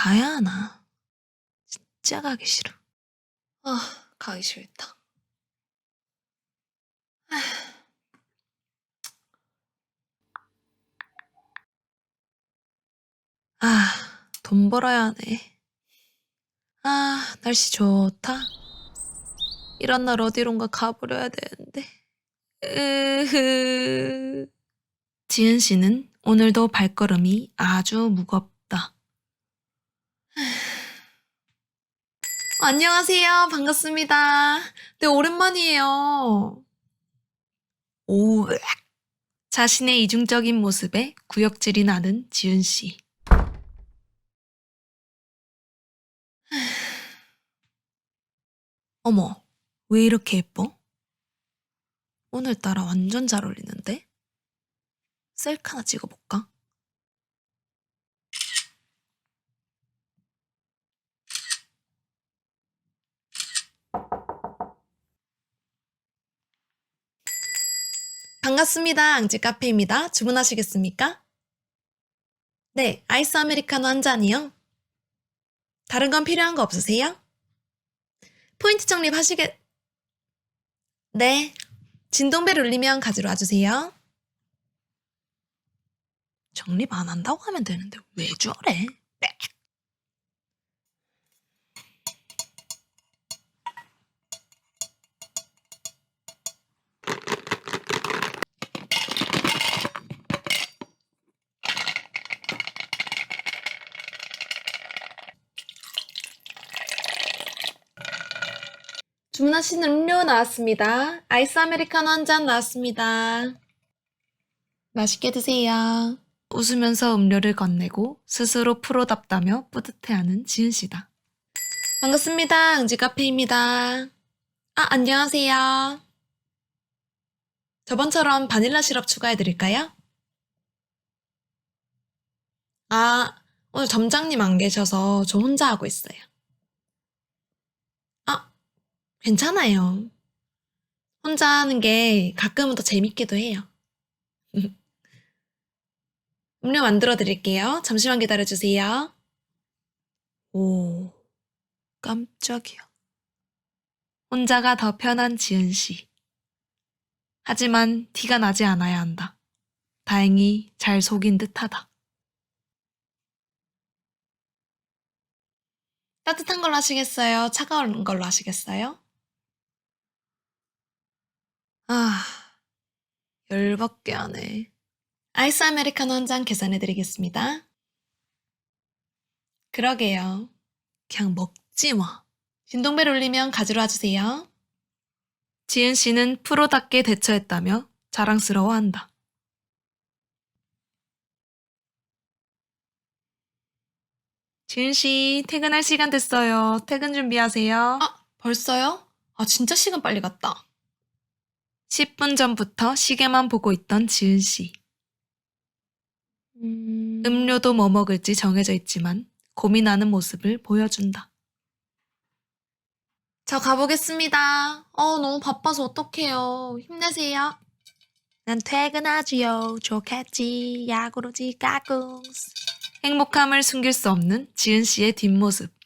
아, 가야 하나. 진짜 가기 싫어. 아, 가기 싫다. 아, 돈 벌어야 하네. 아, 날씨 좋다. 이런 날 어디론가 가버려야 되는데. 으흐. 지은 씨는 오늘도 발걸음이 아주 무겁다. 안녕하세요. 반갑습니다. 네, 오랜만이에요. 오, 으악. 자신의 이중적인 모습에 구역질이 나는 지은 씨. 어머, 왜 이렇게 예뻐? 오늘따라 완전 잘 어울리는데? 셀카 하나 찍어볼까? 반갑습니다. 앙지 카페입니다. 주문하시겠습니까? 네, 아이스 아메리카노 한 잔이요. 다른 건 필요한 거 없으세요? 포인트 적립 하시겠... 네, 진동벨 울리면 가지러 와주세요. 적립 안 한다고 하면 되는데 왜 저래? 주문하신 음료 나왔습니다. 아이스 아메리카노 한 잔 나왔습니다. 맛있게 드세요. 웃으면서 음료를 건네고 스스로 프로답다며 뿌듯해하는 지은 씨다. 반갑습니다. 응지 카페입니다. 아, 안녕하세요. 저번처럼 바닐라 시럽 추가해 드릴까요? 아, 오늘 점장님 안 계셔서 저 혼자 하고 있어요. 아, 괜찮아요. 혼자 하는 게 가끔은 더 재밌기도 해요. 음료 만들어 드릴게요. 잠시만 기다려 주세요. 오, 깜짝이야. 혼자가 더 편한 지은 씨. 하지만 티가 나지 않아야 한다. 다행히 잘 속인 듯하다. 따뜻한 걸로 하시겠어요? 차가운 걸로 하시겠어요? 아, 열받게 하네. 아이스 아메리카노 한 잔 계산해 드리겠습니다. 그러게요. 그냥 먹지 뭐. 진동벨 울리면 가지러 와주세요. 지은 씨는 프로답게 대처했다며 자랑스러워한다. 지은 씨, 퇴근할 시간 됐어요. 퇴근 준비하세요. 아, 벌써요? 아, 진짜 시간 빨리 갔다. 10분 전부터 시계만 보고 있던 지은 씨. 음... 음료도 뭐 먹을지 정해져 있지만 고민하는 모습을 보여준다. 저 가보겠습니다. 어, 너무 바빠서 어떡해요. 힘내세요. 난 퇴근하지요. 좋겠지. 야구로지 까꿍스. 행복함을 숨길 수 없는 지은 씨의 뒷모습.